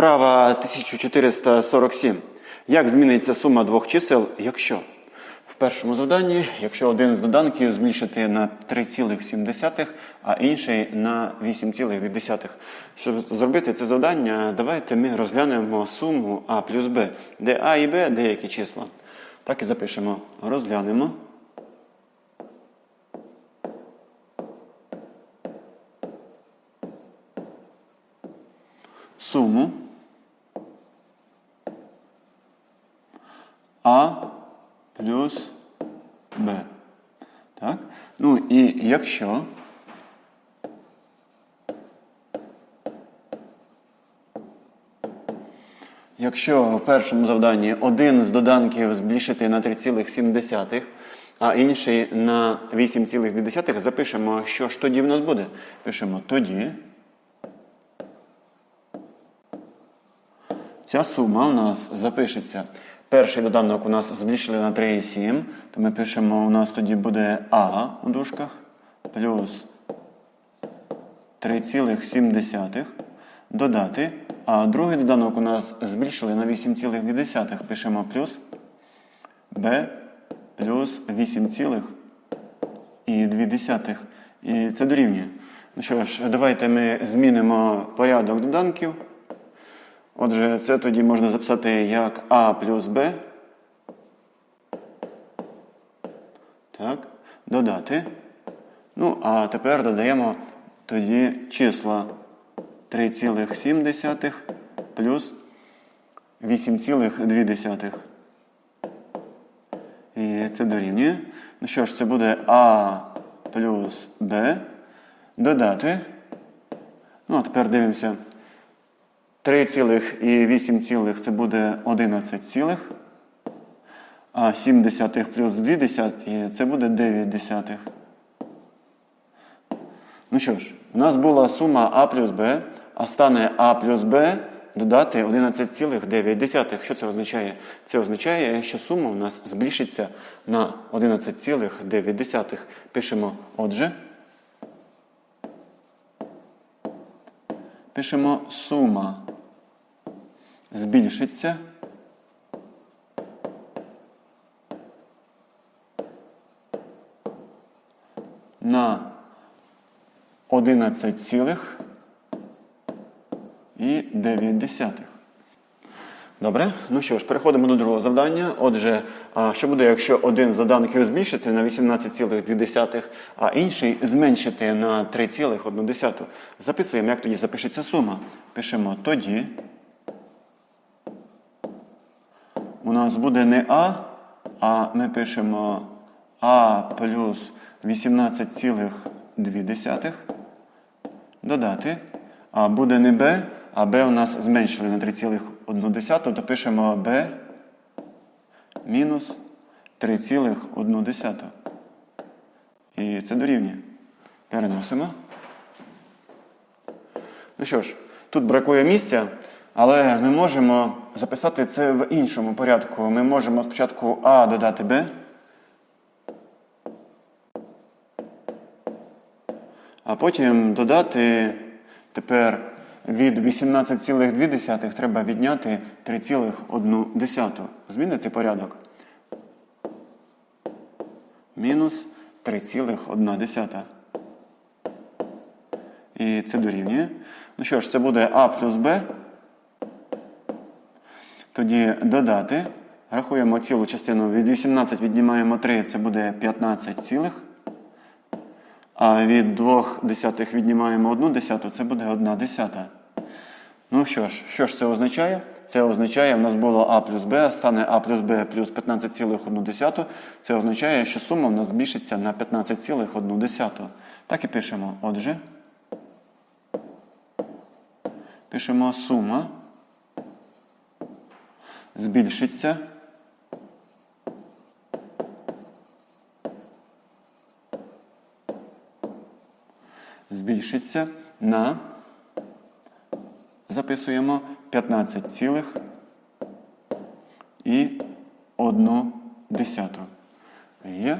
Вправа 1447. Як зміниться сума двох чисел, якщо? В першому завданні, якщо один з доданків збільшити на 3,7, а інший на 8,2. Щоб зробити це завдання, давайте ми розглянемо суму А плюс Б, де А і Б деякі числа. Так і запишемо. Розглянемо. Суму А плюс Б. Так? Ну і якщо Якщо в першому завданні один з доданків збільшити на 3,7, а інший на 8,2, запишемо, що ж тоді в нас буде. Пишемо тоді. Ця сума у нас запишеться. Перший доданок у нас збільшили на 3,7, то ми пишемо, у нас тоді буде А у дужках плюс 3,7 додати. А другий доданок у нас збільшили на 8,2. Пишемо плюс b плюс 8,2. І це дорівнює. Ну що ж, давайте ми змінимо порядок доданків. Отже, це тоді можна записати як А плюс Б. Так, додати. Ну, а тепер додаємо тоді числа 3,7 плюс 8,2. І це дорівнює. Ну що ж, це буде А плюс Б. Додати. Ну, а тепер дивимося. 3 цілих і 8 цілих це буде 11 цілих. А 7 десятих плюс 2 десяті це буде 9 десятих. Ну що ж, у нас була сума А плюс Б, а стане А плюс Б додати 11,9. Що це означає? Це означає, що сума у нас збільшиться на 11,9. Пишемо отже. Пишемо сума збільшиться на 11,9. Добре, ну що ж, переходимо до другого завдання. Отже, що буде, якщо один з доданків збільшити на 18,2, а інший зменшити на 3,1? Записуємо, як тоді запишеться сума. Пишемо тоді. У нас буде не А, а ми пишемо А плюс 18,2. Додати. А буде не Б, а Б у нас зменшили на 3,1, то пишемо Б мінус 3,1. І це дорівнює. Переносимо. Ну що ж, тут бракує місця, але ми можемо записати це в іншому порядку. Ми можемо спочатку А додати Б. А потім додати тепер від 18,2 треба відняти 3,1. Змінити порядок. Мінус 3,1. І це дорівнює. Ну що ж, це буде А плюс Б. Тоді додати. Рахуємо цілу частину. Від 18 віднімаємо 3, це буде 15 цілих. А від 2 десятих віднімаємо 1 десяту, це буде 1 десята. Ну що ж, що ж це означає? Це означає, в нас було А плюс Б, стане А плюс Б плюс 15,1. Це означає, що сума в нас збільшиться на 15,1. Так і пишемо. Отже, пишемо сума збільшиться. збільшиться на, записуємо 15 цілих і 1 десяту. Є.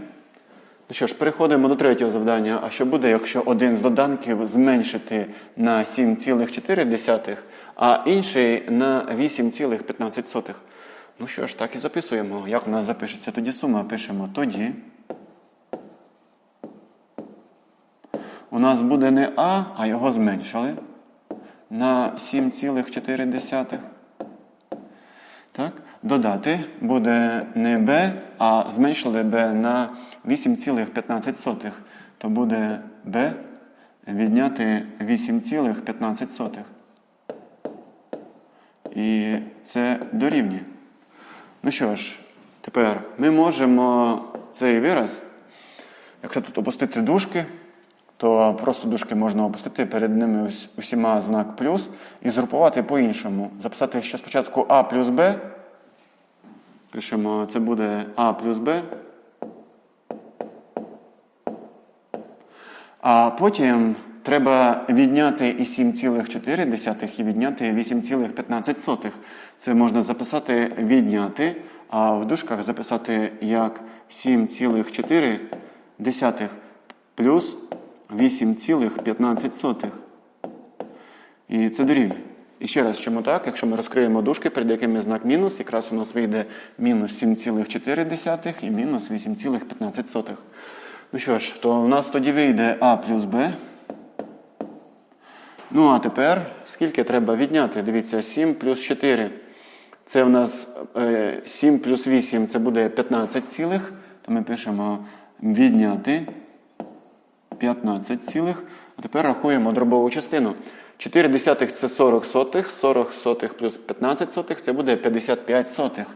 Ну що ж, переходимо до третього завдання. А що буде, якщо один з доданків зменшити на 7,4, а інший на 8,15? Ну що ж, так і записуємо. Як у нас запишеться тоді сума? Пишемо тоді. У нас буде не А, а його зменшили на 7,4. Так? Додати буде не b, а зменшили b на 8,15. То буде b відняти 8,15. І це дорівнює. Ну що ж, тепер ми можемо цей вираз, якщо тут опустити дужки, то просто дужки можна опустити, перед ними ус- усіма знак плюс і згрупувати по-іншому. Записати ще спочатку А плюс Б. Пишемо, це буде А плюс Б. А потім треба відняти і 7,4 і відняти 8,15. Це можна записати відняти, а в дужках записати як 7,4 плюс 8,15. І це дорівнює. І ще раз, чому так? Якщо ми розкриємо дужки, перед якими знак мінус, якраз у нас вийде мінус 7,4 і мінус 8,15. Ну що ж, то у нас тоді вийде А плюс Б. Ну, а тепер скільки треба відняти? Дивіться, 7 плюс 4. Це у нас е, 7 плюс 8 це буде 15 цілих. То ми пишемо відняти 15 цілих. А тепер рахуємо дробову частину. 4 десятих це 40 сотих, 40 сотих плюс 15 сотих це буде 55 сотих.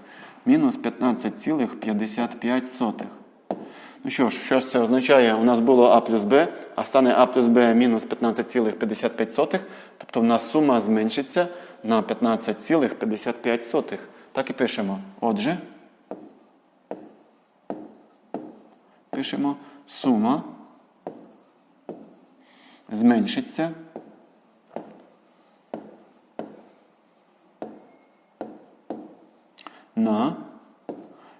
Мінус 15 цілих 55 сотих. Ну що ж, що ж це означає? У нас було А плюс Б, а стане А плюс Б мінус 15,55. Тобто в нас сума зменшиться на 15,55. Так і пишемо. Отже, пишемо сума зменшиться на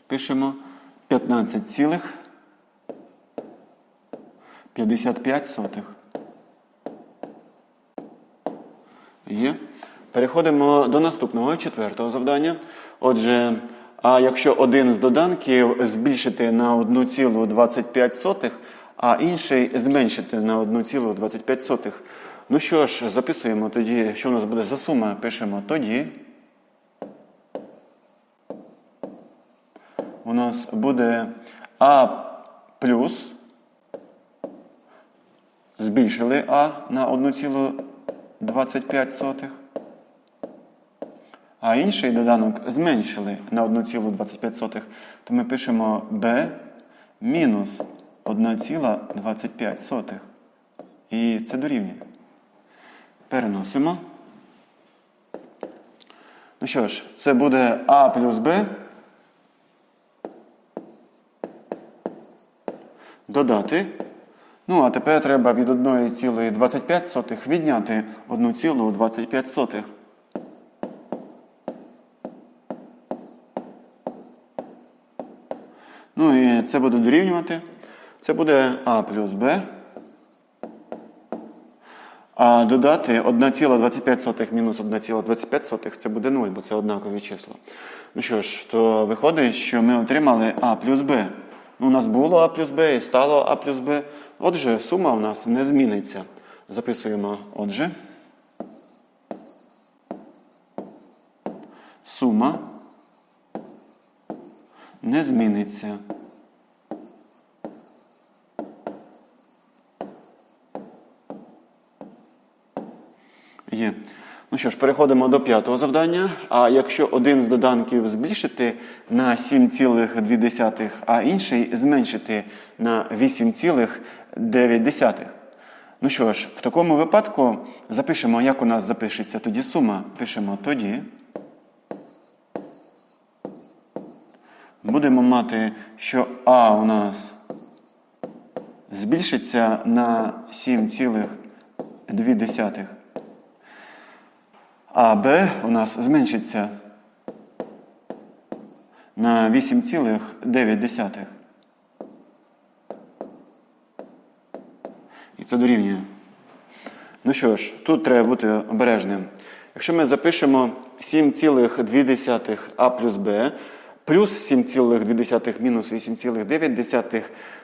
пишемо 15 цілих 55 сотих. Є. Переходимо до наступного четвертого завдання. Отже, а якщо один з доданків збільшити на 1,25, а інший зменшити на 1,25. Ну що ж, записуємо тоді, що у нас буде за сума. Пишемо тоді. У нас буде А плюс. Збільшили А на 1,25. А інший доданок зменшили на 1,25. То ми пишемо b мінус 1,25. І це дорівнює. Переносимо. Ну що ж, це буде А плюс Б. Додати. Ну, а тепер треба від 1,25 відняти 1,25. Ну і це буде дорівнювати. Це буде А плюс Б. А додати 1,25 мінус 1,25 це буде 0, бо це однакові числа. Ну що ж, то виходить, що ми отримали А плюс Б. Ну, у нас було А плюс Б і стало А плюс Б. Отже, сума у нас не зміниться. Записуємо отже. Сума не зміниться. Є. Ну що ж, переходимо до п'ятого завдання. А якщо один з доданків збільшити на 7,2, а інший зменшити на 8,9. Ну що ж, в такому випадку запишемо, як у нас запишеться тоді сума. Пишемо тоді. Будемо мати, що А у нас збільшиться на 7,2. А Б у нас зменшиться на 8,9. Це дорівнює. Ну що ж, тут треба бути обережним. Якщо ми запишемо 7,2 а плюс b плюс 7,2 мінус 8,9,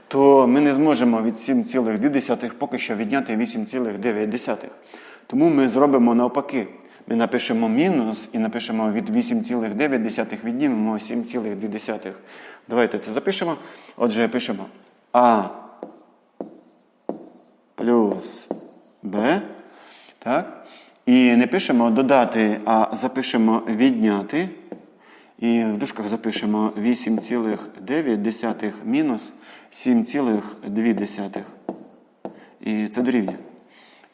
то ми не зможемо від 7,2 поки що відняти 8,9. Тому ми зробимо навпаки. Ми напишемо мінус і напишемо від 8,9 віднімемо 7,2. Давайте це запишемо. Отже, пишемо А плюс Б. Так? І не пишемо додати, а запишемо відняти. І в дужках запишемо 8,9 мінус 7,2. І це дорівнює.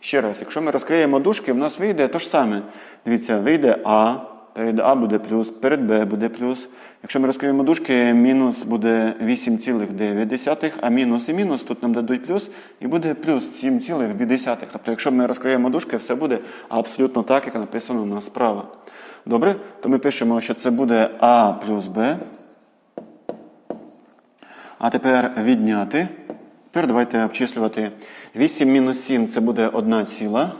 Ще раз, якщо ми розкриємо дужки, в нас вийде те ж саме. Дивіться, вийде А, перед А буде плюс, перед Б буде плюс. Якщо ми розкриємо дужки, мінус буде 8,9, а мінус і мінус тут нам дадуть плюс, і буде плюс 7,2. Тобто, якщо ми розкриємо дужки, все буде абсолютно так, як написано у нас справа. Добре? То ми пишемо, що це буде А плюс Б. А тепер відняти. Тепер давайте обчислювати. 8 мінус 7 це буде 1 ціла.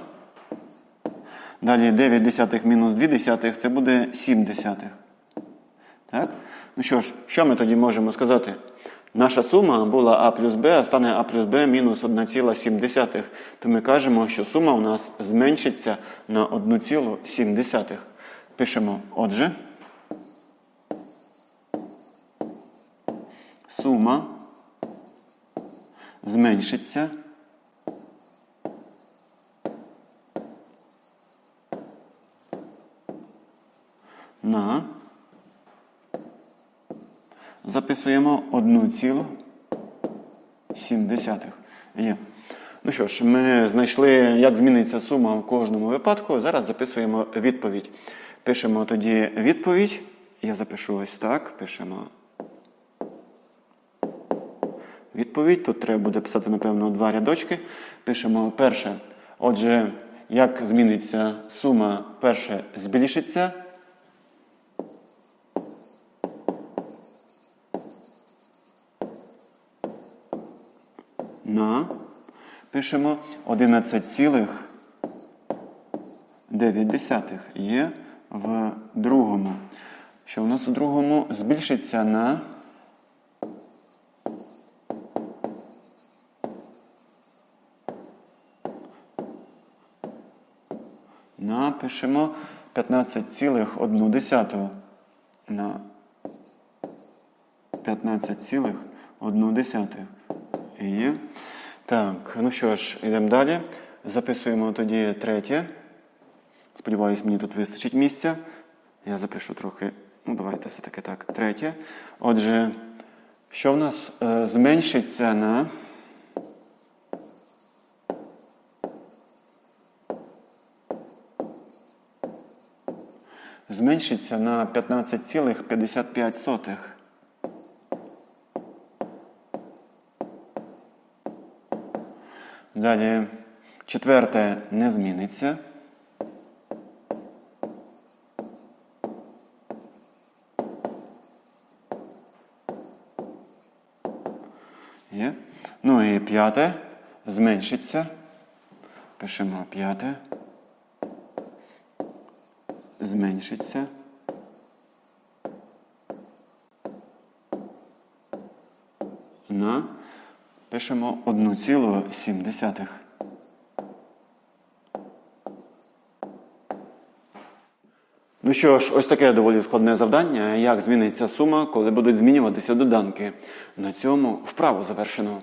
Далі 9 десятих мінус 2 десятих це буде 7 десятих. Так? Ну що ж, що ми тоді можемо сказати? Наша сума була А плюс Б, а стане А плюс Б мінус 1,7. То ми кажемо, що сума у нас зменшиться на 1,7. Пишемо, отже, сума зменшиться на записуємо 1,7. Є. Ну що ж, ми знайшли, як зміниться сума в кожному випадку. Зараз записуємо відповідь. Пишемо тоді відповідь. Я запишу ось так. Пишемо відповідь. Тут треба буде писати, напевно, два рядочки. Пишемо перше. Отже, як зміниться сума, перше збільшиться. На. Пишемо 11,9 є в другому. Що у нас у другому збільшиться на Напишемо 15,1 на 15,1. Є. Так, ну що ж, йдемо далі. Записуємо тоді третє. Сподіваюсь, мені тут вистачить місця. Я запишу трохи, ну давайте все-таки так, третє. Отже, що в нас е, зменшиться на. Зменшиться на 15,55. Далі четверте не зміниться. Є. Ну і п'яте зменшиться. Пишемо п'яте. Зменшиться. На пишемо 1,7. Ну що ж, ось таке доволі складне завдання. Як зміниться сума, коли будуть змінюватися доданки. На цьому вправу завершено.